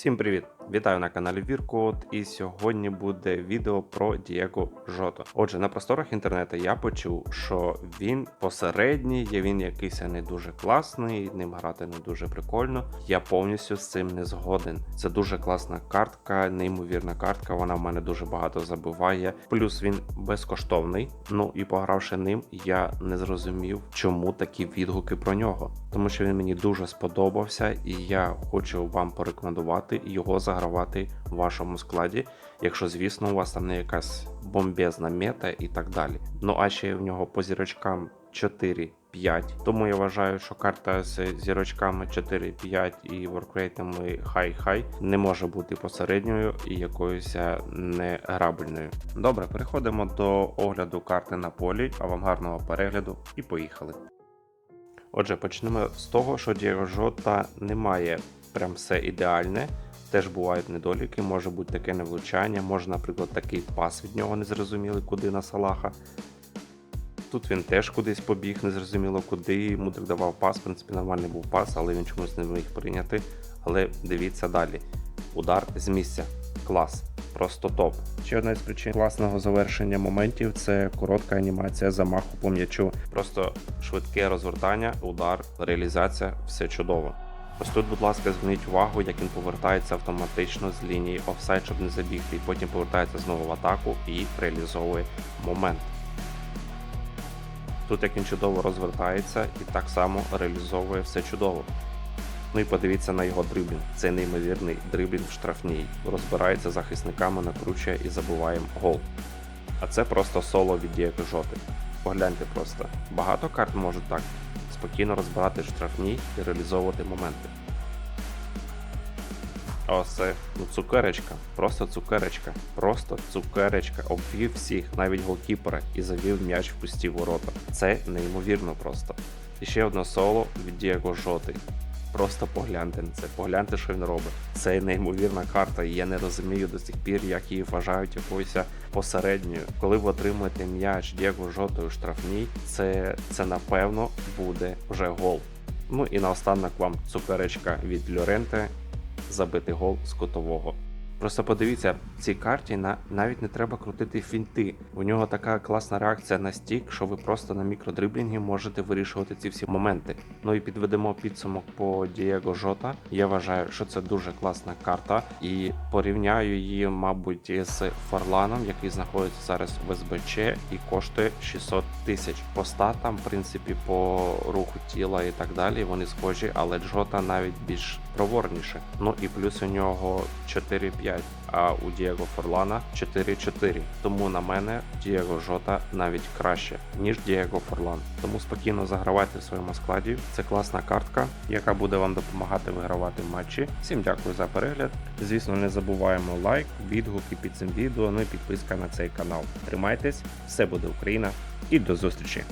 Всім привіт! Вітаю на каналі Віркод, і сьогодні буде відео про Дієго Жото. Отже, на просторах інтернету я почув, що він посередній, є він якийсь не дуже класний, ним грати не дуже прикольно. Я повністю з цим не згоден. Це дуже класна картка, неймовірна картка. Вона в мене дуже багато забиває. Плюс він безкоштовний. Ну і погравши ним, я не зрозумів, чому такі відгуки про нього. Тому що він мені дуже сподобався, і я хочу вам порекомендувати його загравати в вашому складі, якщо, звісно, у вас там не якась бомбезна мета і так далі. Ну а ще в нього по зірочкам 4. 5. Тому я вважаю, що карта з зірочками 4, 5 і воркрейтами хай-хай не може бути посередньою і якоюсь неграбельною. Добре, переходимо до огляду карти на полі. А вам гарного перегляду і поїхали. Отже, почнемо з того, що Дієго Жота немає прям все ідеальне. Теж бувають недоліки, може бути таке невлучання, може, наприклад, такий пас від нього незрозумілий, куди на Салаха. Тут він теж кудись побіг, незрозуміло куди. Мудрик давав пас, в принципі, нормальний був пас, але він чомусь не міг прийняти. Але дивіться далі. Удар з місця. Клас. Просто топ. Ще одна з причин класного завершення моментів це коротка анімація замаху по м'ячу. Просто швидке розвертання, удар, реалізація, все чудово. Ось тут, будь ласка, зверніть увагу, як він повертається автоматично з лінії офсайд, щоб не забігти, і потім повертається знову в атаку і реалізовує момент. Тут як він чудово розвертається і так само реалізовує все чудово. Ну і подивіться на його дриблінг. Це неймовірний дриблінг в штрафній. Розбирається захисниками, накручує і забуваємо гол. А це просто соло від Дієго Жоти. Погляньте просто. Багато карт можуть так спокійно розбирати штрафні і реалізовувати моменти. А ось це ну, цукеречка, просто цукеречка, просто цукеречка. Обвів всіх, навіть голкіпера, і завів м'яч в пусті ворота. Це неймовірно просто. І ще одне соло від Дієго Жоти. Просто погляньте на це, погляньте, що він робить. Це неймовірна карта, і я не розумію до сих пір, як її вважають якоюсь посередньою. Коли ви отримуєте м'яч Дієго жовтою штрафній, це, це напевно буде вже гол. Ну і наостанок вам цукеречка від Льоренте забити гол з кутового. Просто подивіться, цій карті на навіть не треба крутити фінти. У нього така класна реакція на стік, що ви просто на мікродриблінгі можете вирішувати ці всі моменти. Ну і підведемо підсумок по Дієго Жота. Я вважаю, що це дуже класна карта, і порівняю її, мабуть, з Фарланом, який знаходиться зараз в СБЧ і коштує 600 тисяч. По статам, в принципі, по руху тіла і так далі, вони схожі, але Джота навіть більш проворніше. Ну і плюс у нього 4-5, а у Дієго Форлана 4-4. Тому на мене Дієго Жота навіть краще, ніж Дієго Форлан. Тому спокійно загравайте в своєму складі. Це класна картка, яка буде вам допомагати вигравати матчі. Всім дякую за перегляд. Звісно, не забуваємо лайк, відгуки під цим відео, ну і підписка на цей канал. Тримайтесь, все буде Україна і до зустрічі!